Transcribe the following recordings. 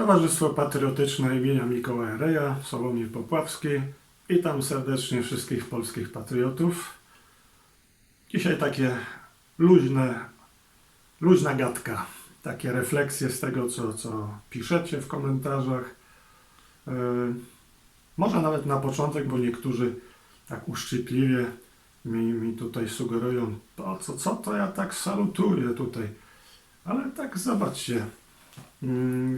Towarzystwo Patriotyczne imienia Mikołaja Reja w Sławomir Popławskiej. Witam serdecznie wszystkich polskich patriotów. Dzisiaj takie luźne, luźna gadka, takie refleksje z tego, co, co piszecie w komentarzach. Yy, może nawet na początek, bo niektórzy tak uszczypliwie mi, mi tutaj sugerują, po co, co to ja tak salutuję tutaj. Ale tak zobaczcie,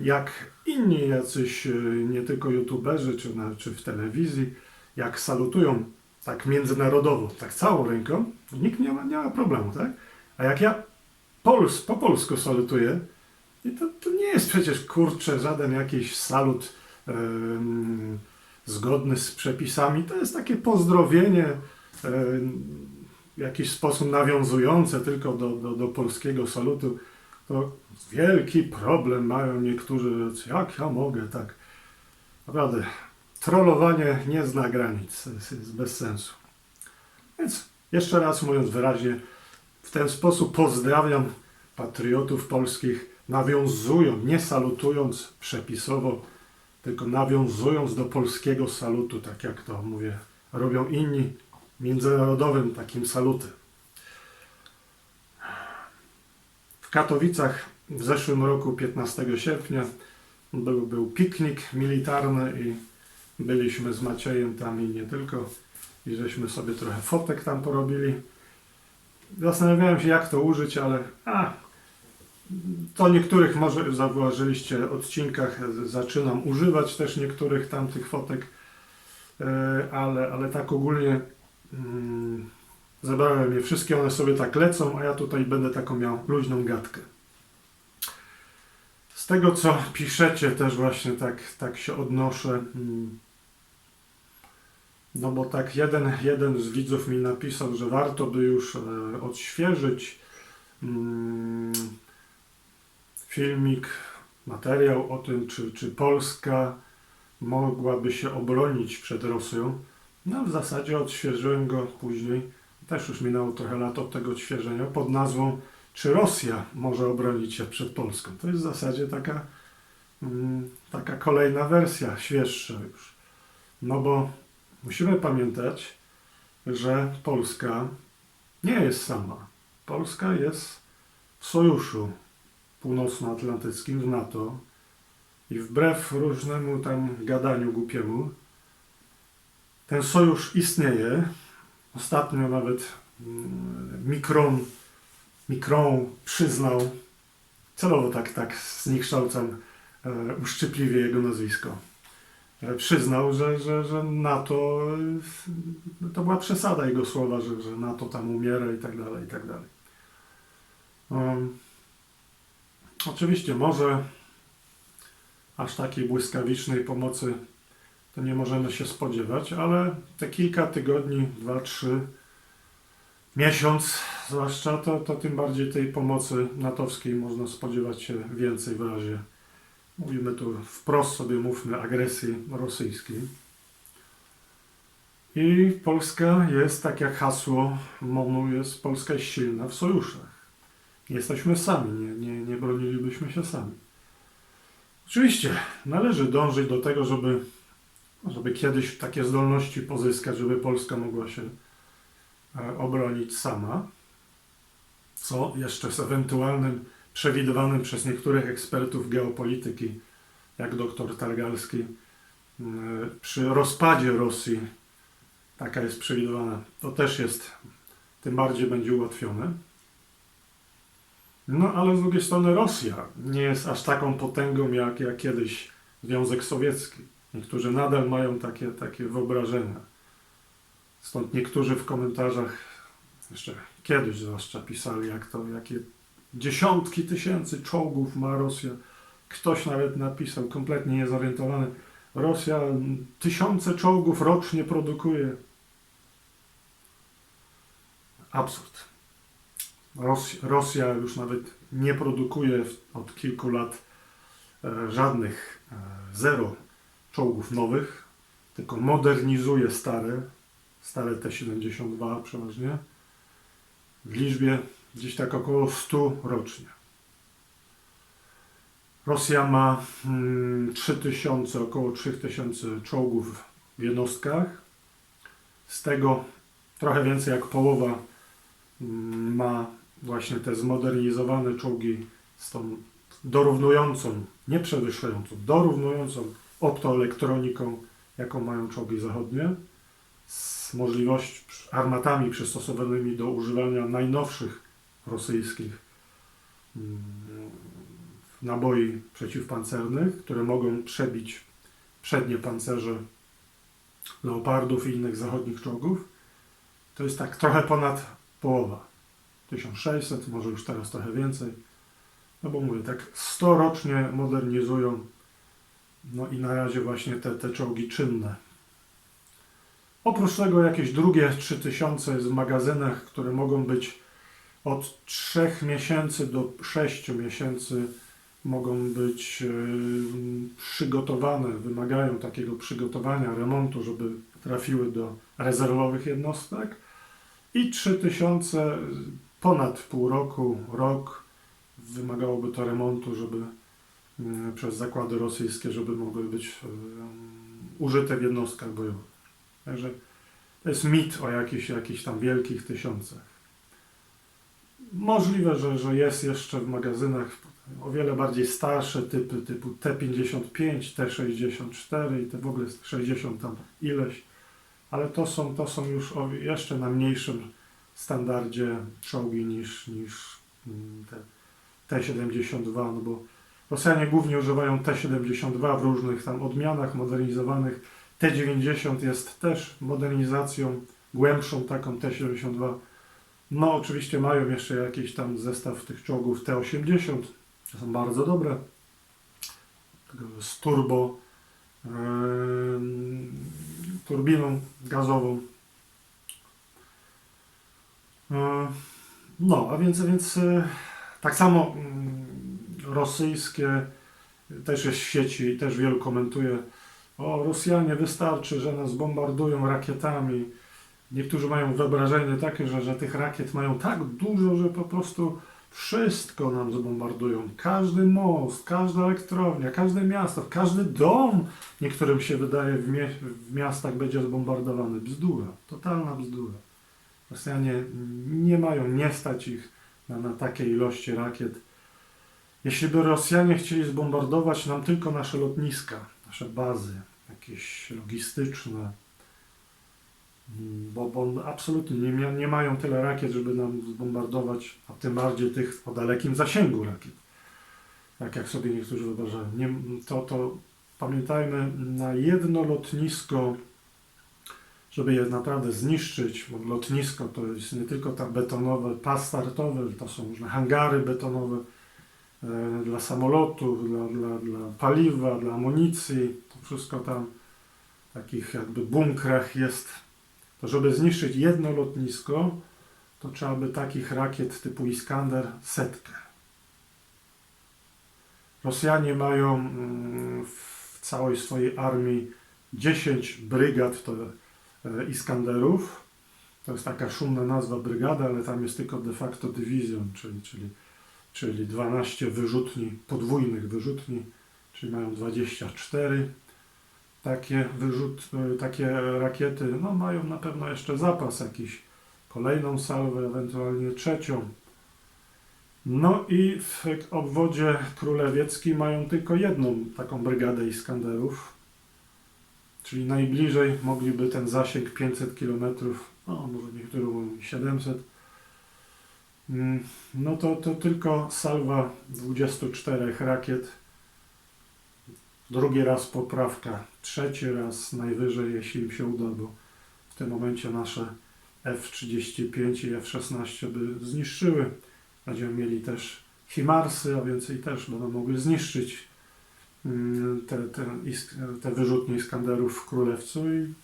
jak inni jacyś, y, nie tylko youtuberzy, czy, na, czy w telewizji, jak salutują tak międzynarodowo, tak całą ręką, nikt nie ma, nie ma problemu, tak? A jak ja Pols, po polsku salutuję, to, to nie jest przecież kurczę żaden jakiś salut em, zgodny z przepisami. To jest takie pozdrowienie em, w jakiś sposób nawiązujące tylko do, do, do polskiego salutu. To wielki problem mają niektórzy, jak ja mogę tak. Naprawdę, trollowanie nie zna granic, jest, jest bez sensu. Więc jeszcze raz mówiąc wyraźnie, w ten sposób pozdrawiam patriotów polskich, nawiązując, nie salutując przepisowo, tylko nawiązując do polskiego salutu, tak jak to mówię, robią inni międzynarodowym takim salutem. W Katowicach w zeszłym roku, 15 sierpnia, był, był piknik militarny i byliśmy z Maciejem tam i nie tylko. I żeśmy sobie trochę fotek tam porobili. Zastanawiałem się, jak to użyć, ale a, to niektórych może zauważyliście odcinkach, z- zaczynam używać też niektórych tamtych fotek, e, ale, ale tak ogólnie mm, zabrałem je wszystkie, one sobie tak lecą, a ja tutaj będę taką miał luźną gadkę. Z tego, co piszecie, też właśnie tak, tak się odnoszę. mm, No bo tak jeden, jeden z widzów mi napisał, że warto by już e, odświeżyć mm, filmik, materiał o tym, czy, czy Polska mogłaby się obronić przed Rosją. No w zasadzie odświeżyłem go później, też już minęło trochę lat od tego odświeżenia, pod nazwą Czy Rosja może obronić się przed Polską? To jest w zasadzie taka, mm, taka kolejna wersja, świeższa już. No bo musimy pamiętać, że Polska nie jest sama. Polska jest w sojuszu północnoatlantyckim, w NATO i wbrew różnemu tam gadaniu głupiemu, ten sojusz istnieje. Ostatnio nawet mm, Mikron, Mikron przyznał, celowo tak, tak zniekształcam e, uszczypliwie jego nazwisko, e, przyznał, że, że, że NATO, e, to była przesada jego słowa, że, że NATO tam umiera i tak dalej, i tak dalej. Um, oczywiście może aż takiej błyskawicznej pomocy to nie możemy się spodziewać, ale te kilka tygodni, dwa, trzy, miesiąc zwłaszcza, to, to tym bardziej tej pomocy natowskiej można spodziewać się więcej w razie, mówimy tu wprost sobie mówmy, agresji rosyjskiej. I Polska jest, tak jak hasło MONU jest, Polska jest silna w sojuszach. Nie jesteśmy sami, nie, nie, nie bronilibyśmy się sami. Oczywiście należy dążyć do tego, żeby żeby kiedyś takie zdolności pozyskać, żeby Polska mogła się e, obronić sama, co jeszcze z ewentualnym przewidywanym przez niektórych ekspertów geopolityki, jak dr Targalski, m, przy rozpadzie Rosji, taka jest przewidywana, to też jest, tym bardziej będzie ułatwione. No ale z drugiej strony Rosja nie jest aż taką potęgą jak, jak kiedyś Związek Sowiecki. Niektórzy nadal mają takie, takie wyobrażenia. Stąd niektórzy w komentarzach, jeszcze kiedyś zwłaszcza pisali, jak to, jakie dziesiątki tysięcy czołgów ma Rosja. Ktoś nawet napisał, kompletnie niezorientowany, Rosja tysiące czołgów rocznie produkuje. Absurd. Ros Rosja już nawet nie produkuje od kilku lat e, żadnych, e, zero czołgów nowych, tylko modernizuje stare, stare T-72 przeważnie, w liczbie gdzieś tak około 100 rocznie. Rosja ma mm, 3000, około 3000 czołgów w jednostkach. Z tego trochę więcej jak połowa mm, ma właśnie te zmodernizowane czołgi z tą dorównującą, nie przewyższającą, dorównującą optoelektroniką, jaką mają czołgi zachodnie, z możliwością armatami przystosowanymi do używania najnowszych rosyjskich mm, naboi przeciwpancernych, które mogą przebić przednie pancerze leopardów i innych zachodnich czołgów. To jest tak trochę ponad połowa. 1600, może już teraz trochę więcej. No bo mówię, tak 100 rocznie modernizują. No i na razie właśnie te, te czołgi czynne. Oprócz tego jakieś drugie 3000 jest w magazynach, które mogą być od 3 miesięcy do 6 miesięcy mogą być yy, przygotowane, wymagają takiego przygotowania, remontu, żeby trafiły do rezerwowych jednostek. I 3000 ponad pół roku, rok wymagałoby to remontu, żeby przez zakłady rosyjskie, żeby mogły być yy, użyte w jednostkach bojowych. Także to jest mit o jakichś, jakichś tam wielkich tysiącach. Możliwe, że, że jest jeszcze w magazynach o wiele bardziej starsze typy, typu T55, T64 i te w ogóle 60 tam ileś, ale to są, to są już o jeszcze na mniejszym standardzie czołgi niż, niż mm, te T72, no bo Rosjanie głównie używają T72 w różnych tam odmianach modernizowanych. T90 jest też modernizacją głębszą taką T72. No oczywiście mają jeszcze jakiś tam zestaw tych czołgów T80, to są bardzo dobre. Z turbo, yy, turbiną gazową. Yy, no, a więc, a więc yy, tak samo yy, rosyjskie też jest w sieci i też wielu komentuje. O, Rosjanie wystarczy, że nas bombardują rakietami. Niektórzy mają wyobrażenie takie, że, że tych rakiet mają tak dużo, że po prostu wszystko nam zbombardują. Każdy most, każda elektrownia, każde miasto, każdy dom niektórym się wydaje w, mie w miastach będzie zbombardowany. Bzdura, totalna bzdura. Rosjanie nie mają, nie stać ich na, na takie ilości rakiet. Jeśli by Rosjanie chcieli zbombardować nam tylko nasze lotniska, nasze bazy, jakieś logistyczne, bo, bo absolutnie nie, nie mają tyle rakiet, żeby nam zbombardować, a tym bardziej tych o dalekim zasięgu rakiet. Tak jak sobie niektórzy wyobrażają. Nie, to, to pamiętajmy, na jedno lotnisko, żeby je naprawdę zniszczyć, bo lotnisko to jest nie tylko tam betonowe, pas startowy, to są różne hangary betonowe dla samolotów, dla, dla, dla paliwa, dla amunicji, to wszystko tam w takich jakby bunkrach jest to żeby zniszczyć jedno lotnisko, to trzeba by takich rakiet typu Iskander setkę. Rosjanie mają mm, w całej swojej armii 10 brygad to e, Iskanderów. To jest taka szumna nazwa brygada, ale tam jest tylko de facto dywizjon, czyli, czyli, czyli 12 wyrzutni, podwójnych wyrzutni, czyli mają 24 takie wyrzut, e, takie rakiety, no mają na pewno jeszcze zapas jakiś, kolejną salwę, ewentualnie trzecią. No i w obwodzie królewieckim mają tylko jedną taką brygadę Iskanderów, czyli najbliżej mogliby ten zasięg 500 km, no może niektórzy mówią 700 Mm, no to, to tylko salwa 24 rakiet drugi raz poprawka, trzeci raz najwyżej, jeśli im się uda, bo w tym momencie nasze F-35 i F-16 by zniszczyły. Będziemy mieli też Himarsy, a więcej też będą mogły zniszczyć mm, te, te, te wyrzutnie Iskanderów w Królewcu i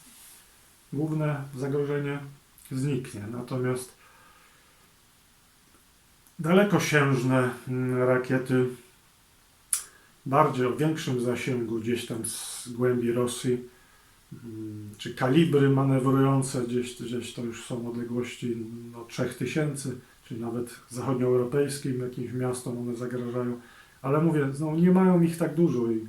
główne zagrożenie zniknie. Natomiast dalekosiężne mm, rakiety. Bardziej o większym zasięgu gdzieś tam z głębi Rosji, mm, czy kalibry manewrujące gdzieś, gdzieś to już są odległości no, 3000, czyli nawet zachodnioeuropejskim jakimś miastom one zagrażają, Ale mówię, no, nie mają ich tak dużo i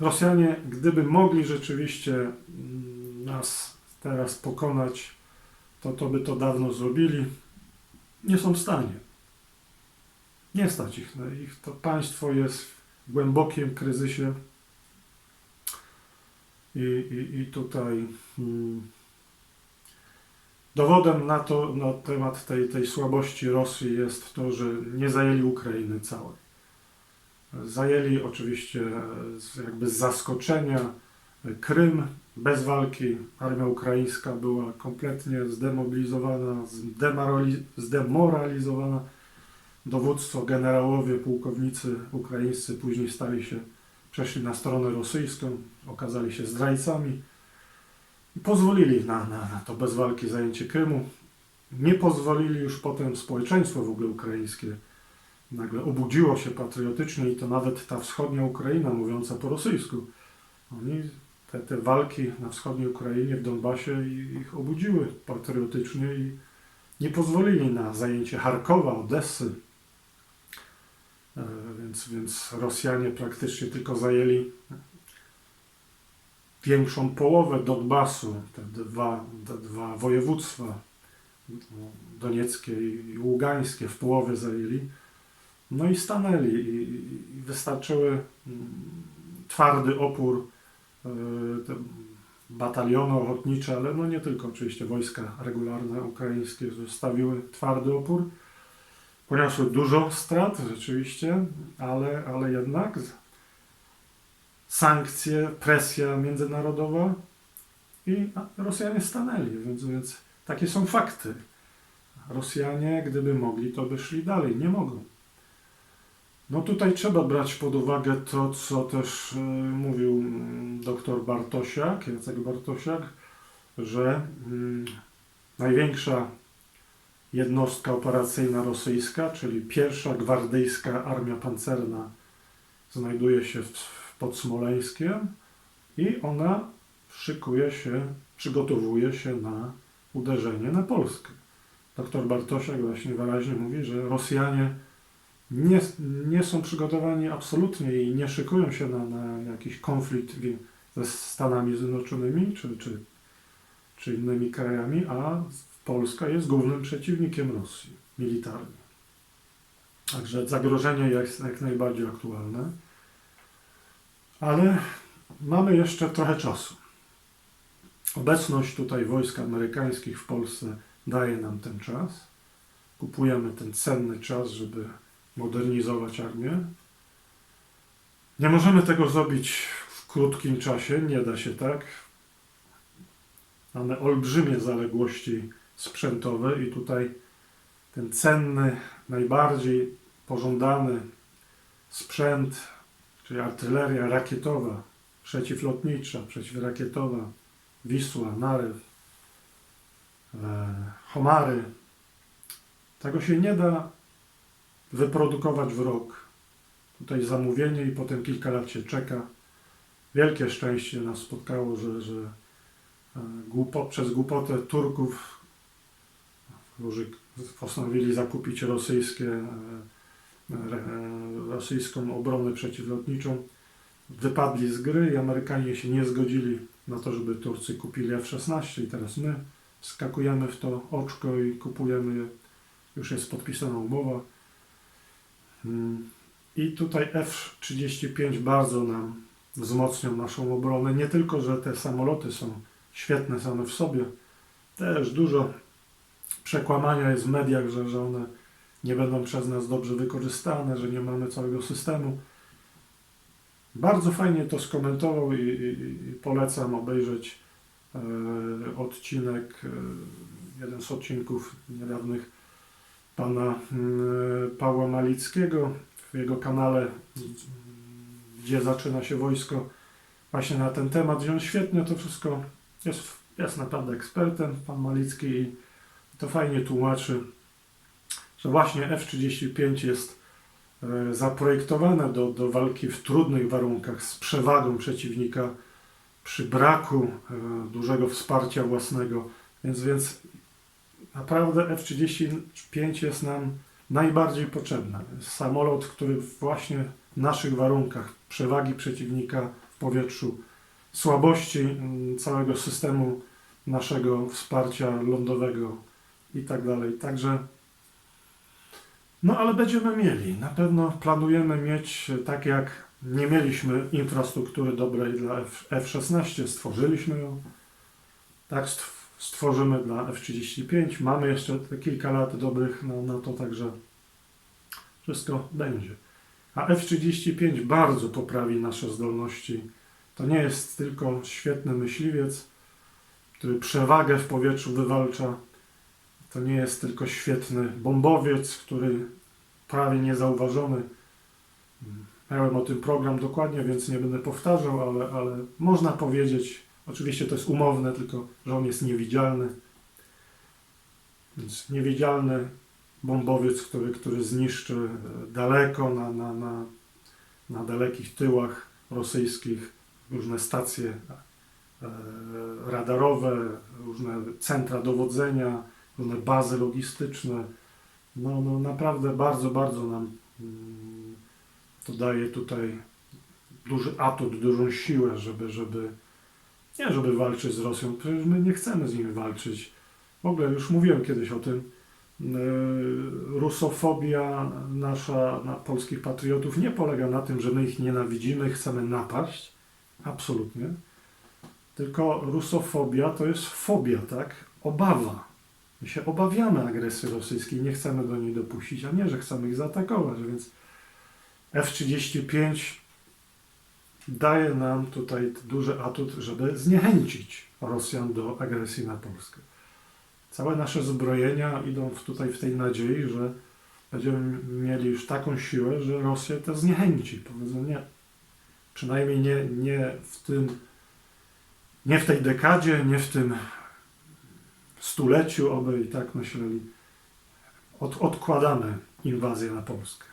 Rosjanie, gdyby mogli rzeczywiście mm, nas teraz pokonać, to to by to dawno zrobili. Nie są w stanie. Nie stać ich. Ich to państwo jest w głębokim kryzysie. I, i, i tutaj mm, dowodem na to, na temat tej, tej słabości Rosji jest to, że nie zajęli Ukrainy całej. Zajęli oczywiście jakby z zaskoczenia Krym bez walki. Armia ukraińska była kompletnie zdemobilizowana, zdemorali- zdemoralizowana. Dowództwo, generałowie, pułkownicy ukraińscy później stali się, przeszli na stronę rosyjską, okazali się zdrajcami i pozwolili na, na, na to bez walki zajęcie Krymu. Nie pozwolili już potem społeczeństwo w ogóle ukraińskie nagle obudziło się patriotycznie i to nawet ta wschodnia Ukraina mówiąca po rosyjsku. Oni te, te walki na wschodniej Ukrainie, w Donbasie ich obudziły patriotycznie i nie pozwolili na zajęcie Charkowa, Odessy. E, Więc, więc Rosjanie praktycznie tylko zajęli większą połowę Donbasu, te dwa, te dwa województwa donieckie i ługańskie w połowie zajęli. No i stanęli i, i wystarczyły mm, twardy opór te bataliony ochotnicze, ale no nie tylko oczywiście wojska regularne ukraińskie stawiły twardy opór. Poniosły dużo strat rzeczywiście, ale, ale jednak sankcje, presja międzynarodowa i Rosjanie stanęli, więc, więc takie są fakty. Rosjanie, gdyby mogli, to by szli dalej. Nie mogą. No tutaj trzeba brać pod uwagę to, co też y, mówił mm, dr Bartosiak, Jacek Bartosiak, że mm, największa jednostka operacyjna rosyjska, czyli pierwsza gwardyjska armia pancerna, znajduje się pod Smoleńskiem i ona szykuje się, przygotowuje się na uderzenie na Polskę. Dr Bartosiak właśnie wyraźnie mówi, że Rosjanie nie, nie są przygotowani absolutnie i nie szykują się na, na jakiś konflikt ze Stanami Zjednoczonymi czy, czy, czy innymi krajami, a Polska jest głównym przeciwnikiem Rosji militarnie. Także zagrożenie jest jak najbardziej aktualne, ale mamy jeszcze trochę czasu. Obecność tutaj wojsk amerykańskich w Polsce daje nam ten czas. Kupujemy ten cenny czas, żeby modernizować armię. Nie możemy tego zrobić w krótkim czasie, nie da się tak. Mamy olbrzymie zaległości sprzętowe i tutaj ten cenny, najbardziej pożądany sprzęt, czyli artyleria rakietowa, przeciwlotnicza, przeciwrakietowa, Wisła, Narew, e, Homary. Tego się nie da wyprodukować w rok. Tutaj zamówienie i potem kilka lat się czeka. Wielkie szczęście nas spotkało, że, że e, przez głupotę Turków, którzy postanowili zakupić rosyjskie, e, e, rosyjską obronę przeciwlotniczą, wypadli z gry i Amerykanie się nie zgodzili na to, żeby Turcy kupili F-16 i teraz my skakujemy w to oczko i kupujemy je. Już jest podpisana umowa. I tutaj F-35 bardzo nam wzmocnią naszą obronę. Nie tylko, że te samoloty są świetne same w sobie, też dużo przekłamania jest w mediach, że, że one nie będą przez nas dobrze wykorzystane, że nie mamy całego systemu. Bardzo fajnie to skomentował i, i, i polecam obejrzeć e, odcinek, e, jeden z odcinków niedawnych pana mm, Pawła Malickiego w jego kanale, gdzie zaczyna się wojsko, właśnie na ten temat, gdzie on świetnie to wszystko jest, jest naprawdę ekspertem, pan Malicki i to fajnie tłumaczy, że właśnie F-35 jest e, zaprojektowane do, do walki w trudnych warunkach z przewagą przeciwnika przy braku e, dużego wsparcia własnego. Więc, więc naprawdę F-35 jest nam najbardziej potrzebna. Samolot, który właśnie w naszych warunkach przewagi przeciwnika w powietrzu, słabości mm, całego systemu naszego wsparcia lądowego i tak dalej. Także no ale będziemy mieli. Na pewno planujemy mieć, e, tak jak nie mieliśmy infrastruktury dobrej dla F- F-16, stworzyliśmy ją. Tak stw- stworzymy dla F-35. Mamy jeszcze kilka lat dobrych na, na to, także wszystko będzie. A F-35 bardzo poprawi nasze zdolności. To nie jest tylko świetny myśliwiec, który przewagę w powietrzu wywalcza. To nie jest tylko świetny bombowiec, który prawie niezauważony. Miałem o tym program dokładnie, więc nie będę powtarzał, ale, ale można powiedzieć, oczywiście to jest umowne, tylko że on jest niewidzialny. Więc niewidzialny bombowiec, który, który zniszczy e, daleko na, na, na, na dalekich tyłach rosyjskich różne stacje e, radarowe, różne centra dowodzenia, różne bazy logistyczne. No, no naprawdę bardzo, bardzo nam mm, to daje tutaj duży atut, dużą siłę, żeby, żeby nie żeby walczyć z Rosją, przecież my nie chcemy z nimi walczyć. W ogóle już mówiłem kiedyś o tym. Yy, Rusofobia nasza na polskich patriotów nie polega na tym, że my ich nienawidzimy, chcemy napaść. Absolutnie. Tylko rusofobia to jest fobia, tak? Obawa. My się obawiamy agresji rosyjskiej, nie chcemy do niej dopuścić, a nie, że chcemy ich zaatakować, więc F-35 daje nam tutaj duży atut, żeby zniechęcić Rosjan do agresji na Polskę. Całe nasze zbrojenia idą w, tutaj w tej nadziei, że będziemy mieli już taką siłę, że Rosję to zniechęci. Powiedzą nie. Przynajmniej nie, nie w tym, nie w tej dekadzie, nie w tym stuleciu, oby i tak myśleli. Od, odkładamy inwazję na Polskę.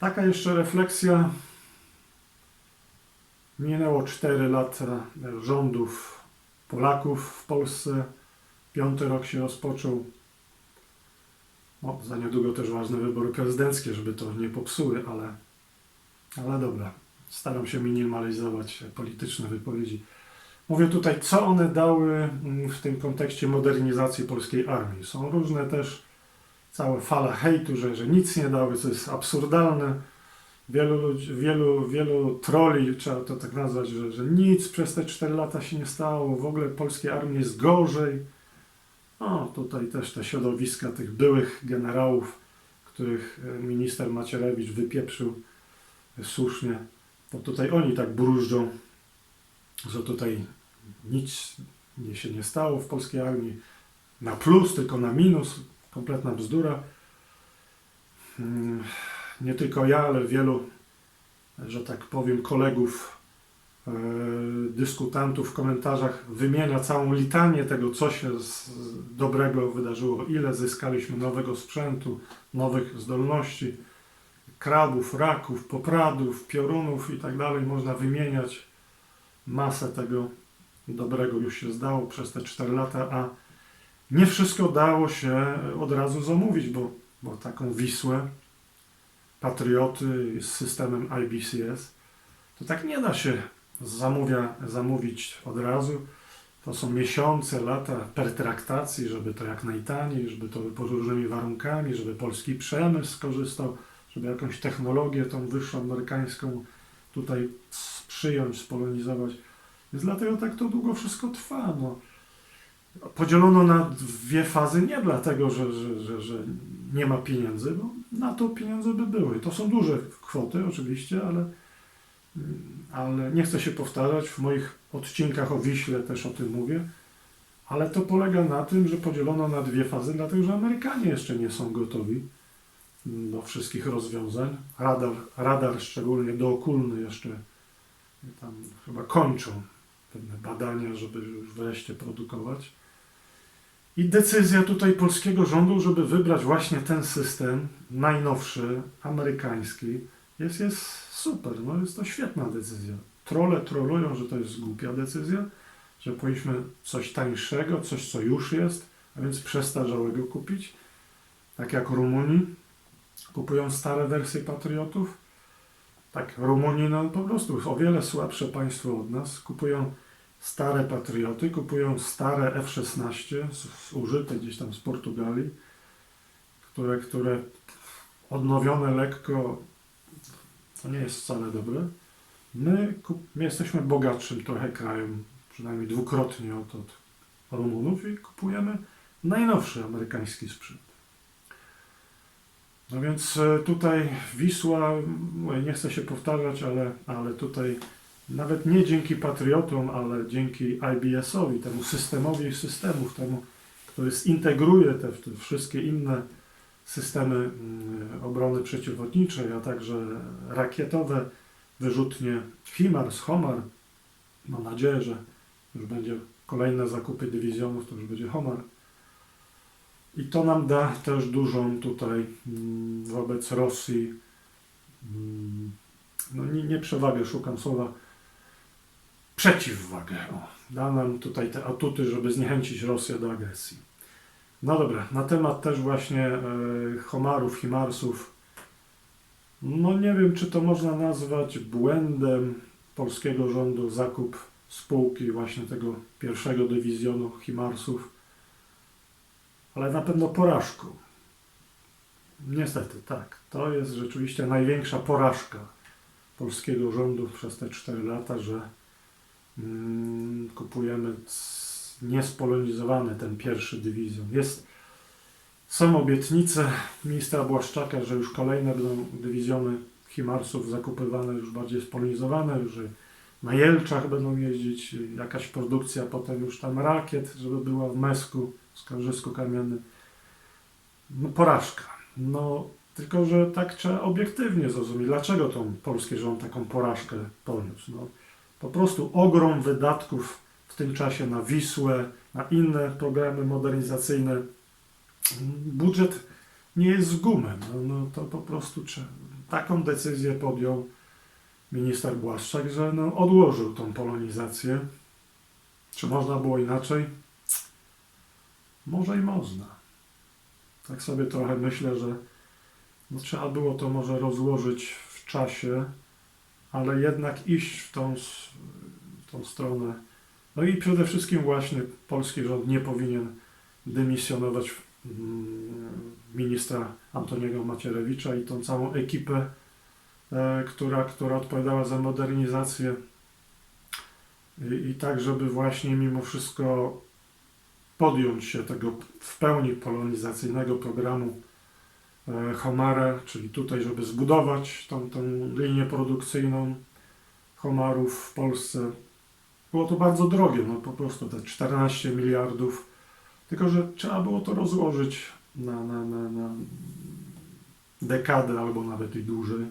Taka jeszcze refleksja. Minęło 4 lata rządów Polaków w Polsce. Piąty rok się rozpoczął. No, za niedługo też ważne wybory prezydenckie, żeby to nie popsuły, ale, ale dobra. Staram się minimalizować polityczne wypowiedzi. Mówię tutaj, co one dały mm, w tym kontekście modernizacji polskiej armii. Są różne też cała fala hejtu, że, że nic nie dały, co jest absurdalne. Wielu, ludzi, wielu, wielu troli, trzeba to tak nazwać, że, że nic przez te 4 lata się nie stało, w ogóle polskiej armii jest gorzej. No, tutaj też te środowiska tych byłych generałów, których e, minister Macierewicz wypieprzył słusznie, bo tutaj oni tak brużdżą, że tutaj nic się nie stało w polskiej armii na plus, tylko na minus, kompletna bzdura. Mm, Nie tylko ja, ale wielu, że tak powiem, kolegów, e, dyskutantów w komentarzach wymienia całą litanię tego, co się dobrego wydarzyło, ile zyskaliśmy nowego sprzętu, nowych zdolności, krabów, raków, popradów, piorunów i tak dalej. Można wymieniać masę tego dobrego już się zdało przez te 4 lata, a nie wszystko dało się od razu zamówić, bo, bo taką Wisłę, Patrioty z systemem IBCS, to tak nie da się zamówia, zamówić od razu. To są miesiące, lata pertraktacji, żeby to jak najtaniej, żeby to pod różnymi warunkami, żeby polski przemysł skorzystał, żeby jakąś technologię tą wyższą amerykańską tutaj przyjąć, spolonizować. Więc dlatego tak to długo wszystko trwa. No. Podzielono na dwie fazy nie dlatego, że, że, że, że nie ma pieniędzy, bo na to pieniądze by były. To są duże kwoty oczywiście, ale, ale nie chcę się powtarzać. W moich odcinkach o Wiśle też o tym mówię. Ale to polega na tym, że podzielono na dwie fazy, dlatego że Amerykanie jeszcze nie są gotowi do wszystkich rozwiązań. Radar, radar szczególnie dookulny jeszcze tam chyba kończą pewne badania, żeby już wreszcie produkować. I decyzja tutaj polskiego rządu, żeby wybrać właśnie ten system najnowszy, amerykański, jest, jest super. No jest to świetna decyzja. Trole trolują, że to jest głupia decyzja, że powinniśmy coś tańszego, coś co już jest, a więc przestarzałego kupić. Tak jak Rumuni kupują stare wersje Patriotów. Tak, Rumuni no po prostu o wiele słabsze państwo od nas. Kupują stare Patrioty, kupują stare F-16 z- zużyte gdzieś tam z Portugalii, które, które odnowione lekko to nie jest wcale dobre. My, my jesteśmy bogatszym trochę krajem, przynajmniej dwukrotnie od, od Rumunów i kupujemy najnowszy amerykański sprzęt. No więc e, tutaj Wisła, nie chcę się powtarzać, ale, ale tutaj nawet nie dzięki Patriotom, ale dzięki IBS-owi, temu systemowi systemów, temu, który zintegruje te, te wszystkie inne systemy mm, obrony przeciwlotniczej, a także rakietowe, wyrzutnie HIMARS, HOMAR. Mam nadzieję, że już będzie kolejne zakupy dywizjonów, to już będzie HOMAR. I to nam da też dużą tutaj mm, wobec Rosji, mm, no nie, nie przewagę, szukam słowa, przeciwwagę. O, da nam tutaj te atuty, żeby zniechęcić Rosję do agresji. No dobra, na temat też właśnie e, homarów, himarsów. No nie wiem, czy to można nazwać błędem polskiego rządu zakup spółki właśnie tego pierwszego dywizjonu himarsów, ale na pewno porażką. Niestety, tak. To jest rzeczywiście największa porażka polskiego rządu przez te 4 lata, że kupujemy s- niespolonizowany ten pierwszy dywizjon. Jest, są obietnice ministra Błaszczaka, że już kolejne będą dywizjony Himarsów zakupywane, już bardziej spolonizowane, że na Jelczach będą jeździć, jakaś produkcja potem już tam rakiet, żeby była w Mesku, Skarżysku Kamiennym. No porażka. No tylko, że tak trzeba obiektywnie zrozumieć, dlaczego tą polski rząd taką porażkę poniósł. No, po prostu ogrom wydatków w tym czasie na Wisłę, na inne programy modernizacyjne. Budżet nie jest z gumem. No, no to po prostu trzeba. Taką decyzję podjął minister Błaszczak, że no, odłożył tą polonizację. Czy można było inaczej? Może i można. Tak sobie trochę myślę, że no, trzeba było to może rozłożyć w czasie, ale jednak iść w tą, w tą stronę. No i przede wszystkim właśnie polski rząd nie powinien dymisjonować mm, ministra Antoniego Macierewicza i tą całą ekipę, e, która, która odpowiadała za modernizację i tak, żeby właśnie mimo wszystko podjąć się tego w pełni polonizacyjnego programu e, Homara, czyli tutaj, żeby zbudować tą, tą linię produkcyjną Homarów w Polsce. Było to bardzo drogie, no po prostu te 14 miliardów, tylko że trzeba było to rozłożyć na, na, na, na dekadę albo nawet i dłużej,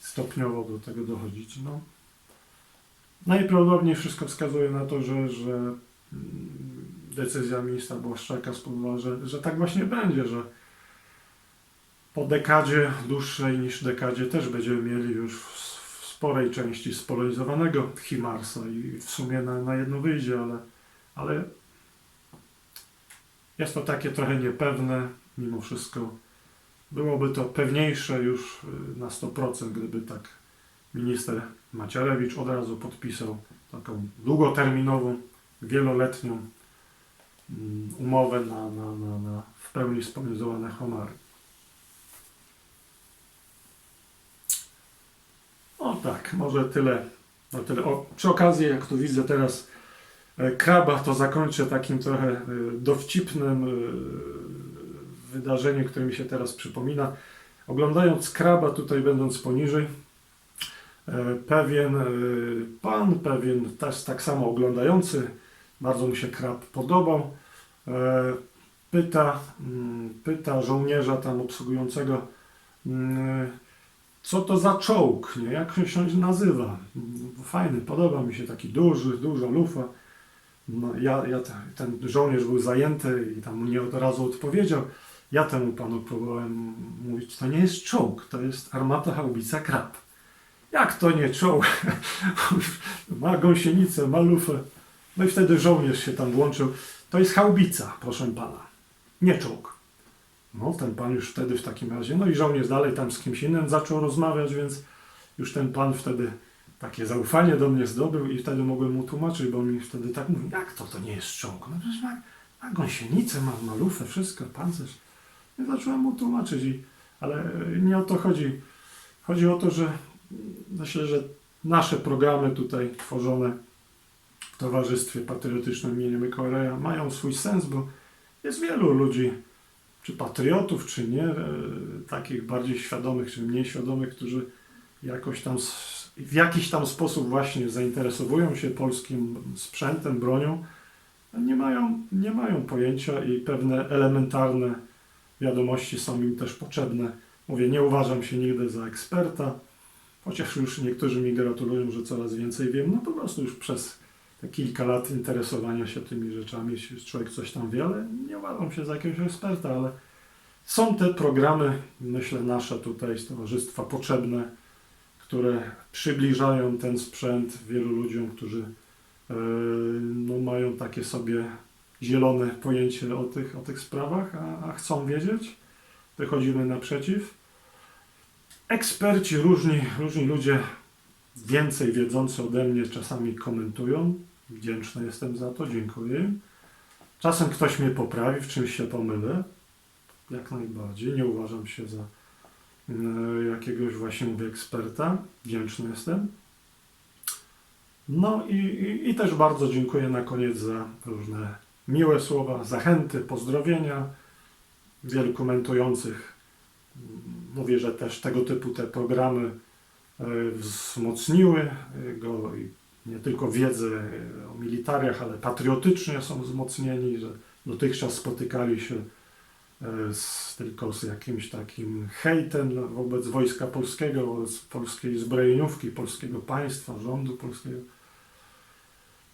stopniowo do tego dochodzić. No. Najprawdopodobniej wszystko wskazuje na to, że, że mm, decyzja ministra Błaszczaka spowodowała, że, że tak właśnie będzie, że po dekadzie, dłuższej niż dekadzie, też będziemy mieli już w, sporej części spolonizowanego Himarsa i w sumie na, na jedno wyjdzie, ale, ale jest to takie trochę niepewne, mimo wszystko. Byłoby to pewniejsze już y, na 100%, gdyby tak minister Macierewicz od razu podpisał taką długoterminową, wieloletnią mm, umowę na, na, na, na w pełni spolonizowane homary. O tak, może tyle. No tyle. O, przy okazji, jak tu widzę teraz e, kraba, to zakończę takim trochę e, dowcipnym e, wydarzeniem, które mi się teraz przypomina. Oglądając kraba, tutaj będąc poniżej, pewien pan, pewien też tak samo oglądający, bardzo mu się krab podobał, pyta, mm, pyta żołnierza tam obsługującego, mm, co to za czołg, nie? jak się nazywa. Fajny, podoba mi się, taki duży, duża lufa. No, ja, ja, te- ten żołnierz był zajęty i tam nie od razu odpowiedział. Ja temu panu próbowałem mówić, to nie jest czołg, to jest armata haubica krab. Jak to nie czołg? ma gąsienicę, ma lufę. No i wtedy żołnierz się tam włączył. to jest haubica, proszę pana, nie czołg. No, ten pan już wtedy w takim razie, no i żołnierz dalej tam z kimś innym zaczął rozmawiać, więc już ten pan wtedy takie zaufanie do mnie zdobył i wtedy mogłem mu tłumaczyć, bo mi wtedy tak mówił, jak to, to nie jest czołg? No przecież ma, ma gąsienicę, ma malufę, wszystko, pancerz. I zacząłem mu tłumaczyć, i, ale nie o to chodzi. Chodzi o to, że myślę, że nasze programy tutaj tworzone w Towarzystwie Patriotycznym imienia Mikołaja mają swój sens, bo jest wielu ludzi, czy patriotów, czy nie, e, takich bardziej świadomych, czy mniej świadomych, którzy jakoś tam w jakiś tam sposób właśnie zainteresowują się polskim sprzętem, bronią, nie mają, nie mają pojęcia i pewne elementarne wiadomości są im też potrzebne. Mówię, nie uważam się nigdy za eksperta, chociaż już niektórzy mi gratulują, że coraz więcej wiem. No po prostu już przez kilka lat interesowania się tymi rzeczami się- człowiek coś tam wie, ale nie uważam się za jakiegoś eksperta, ale są te programy, myślę, nasze tutaj z towarzystwa potrzebne, które przybliżają ten sprzęt wielu ludziom, którzy e, no, mają takie sobie zielone pojęcie o tych, o tych sprawach, a, a chcą wiedzieć. Wychodzimy naprzeciw. Eksperci, różni, różni ludzie, więcej wiedzący ode mnie, czasami komentują. Wdzięczny jestem za to, dziękuję. Czasem ktoś mnie poprawi, w czymś się pomylę. Jak najbardziej. Nie uważam się za e, jakiegoś właśnie mówię eksperta. Wdzięczny jestem. No i, i, i też bardzo dziękuję na koniec za różne miłe słowa, zachęty, pozdrowienia. Wielu komentujących mówię, że też tego typu te programy e, wzmocniły go i nie tylko wiedzę o militariach, ale patriotycznie są wzmocnieni, że dotychczas spotykali się e, z, tylko z jakimś takim hejtem wobec wojska polskiego, wobec polskiej zbrojeniówki, polskiego państwa, rządu polskiego.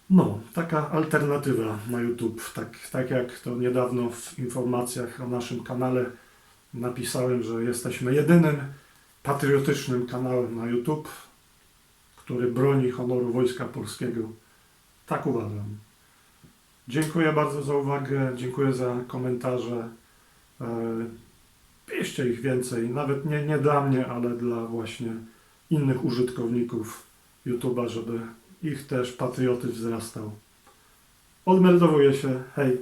No, taka alternatywa na YouTube, tak, tak jak to niedawno w informacjach o naszym kanale napisałem, że jesteśmy jedynym patriotycznym kanałem na YouTube, który broni honoru Wojska Polskiego. Tak uważam. Dziękuję bardzo za uwagę, dziękuję za komentarze. E, Piszcie ich więcej, nawet nie, nie dla mnie, ale dla właśnie innych użytkowników YouTube'a, żeby ich też patriotyzm wzrastał. Odmeldowuję się. Hej!